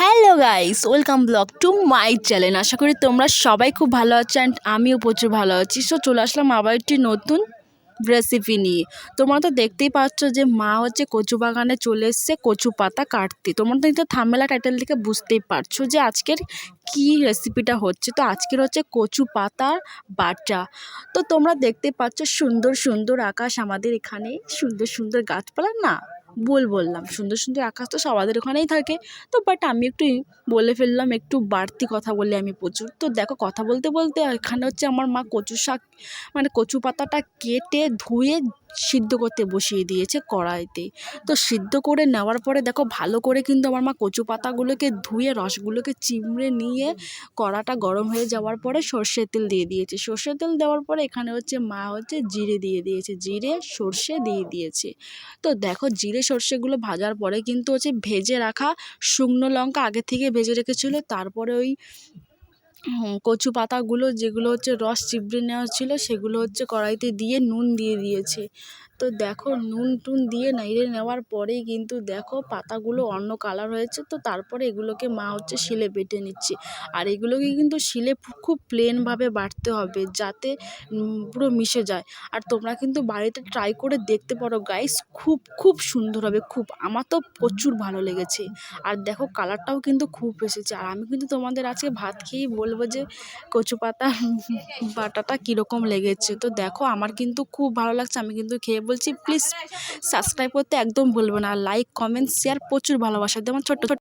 Hello guys welcome vlog to my channel আশা করি তোমরা সবাই খুব ভালো আছো অ্যান্ড আমিও প্রচুর ভালো আছি। সো চলে আসলাম আবার একটি নতুন রেসিপি নিয়ে। তোমরা তো দেখতেই পাচ্ছ যে মা হচ্ছে কচু বাগানে চলে এসছে কচু পাতা কাটতে। তোমরা তো কিন্তু থামেলা টাইটেল থেকে বুঝতেই পারছ যে আজকের কি রেসিপিটা হচ্ছে। তো আজকের হচ্ছে কচু পাতার বাটা। তো তোমরা দেখতে পাচ্ছ সুন্দর সুন্দর আকাশ আমাদের এখানে। সুন্দর সুন্দর গাছপালা না? বল বললাম। সুন্দর সুন্দর আকাশ তো সবাদের ওখানেই থাকে। তো বাট আমি একটু বলে ফেললাম, একটু বাড়তি কথা বলি আমি প্রচুর। তো দেখো কথা বলতে বলতে এখানে হচ্ছে আমার মা কচু শাক মানে কচু পাতাটা কেটে ধুয়ে সিদ্ধ করতে বসিয়ে দিয়েছে কড়াইতে। তো সিদ্ধ করে নেওয়ার পরে দেখো ভালো করে কিন্তু আমার মা কচু পাতাগুলোকে ধুয়ে, রসগুলোকে চিমড়ে নিয়ে কড়াটা গরম হয়ে যাওয়ার পরে সর্ষের তেল দিয়ে দিয়েছে। সর্ষের তেল দেওয়ার পরে এখানে হচ্ছে মা হচ্ছে জিরে দিয়ে দিয়েছে। জিরে, সর্ষে দিয়ে দিয়েছে। তো দেখো জিরে, সর্ষেগুলো ভাজার পরে কিন্তু হচ্ছে ভেজে রাখা শুকনো লঙ্কা আগে থেকে ভেজে রেখেছিল। তারপরে ওই কচু পাতাগুলো যেগুলো হচ্ছে রস চিবড়ে নেওয়া ছিল সেগুলো হচ্ছে কড়াইতে দিয়ে নুন দিয়ে দিয়েছে। তো দেখো নুন টুন দিয়ে নেড়ে নেওয়ার পরেই কিন্তু দেখো পাতাগুলো অন্য কালার হয়েছে, তো তারপরে এগুলোকে মা হচ্ছে শিলে বেটে নিচ্ছে। আর এগুলোকে কিন্তু শিলে খুব প্লেনভাবে বাটতে হবে যাতে পুরো মিশে যায়। আর তোমরা কিন্তু বাড়িতে ট্রাই করে দেখতে পারো গাইস খুব খুব সুন্দর হবে, খুব, আমার তো প্রচুর ভালো লেগেছে। আর দেখো কালারটাও কিন্তু খুব এসেছে। আর আমি কিন্তু তোমাদের আজকে ভাত খেয়েই বলব যে কচু পাতা, বাটাটা কীরকম লেগেছে। তো দেখো আমার কিন্তু খুব ভালো লাগছে, আমি কিন্তু খেয়ে বলছি প্লিজ সাবস্ক্রাইব করতে একদম ভুলবে না। লাইক কমেন্ট শেয়ার প্রচুর ভালোবাসা। যেমন ছোট্ট ছোট্ট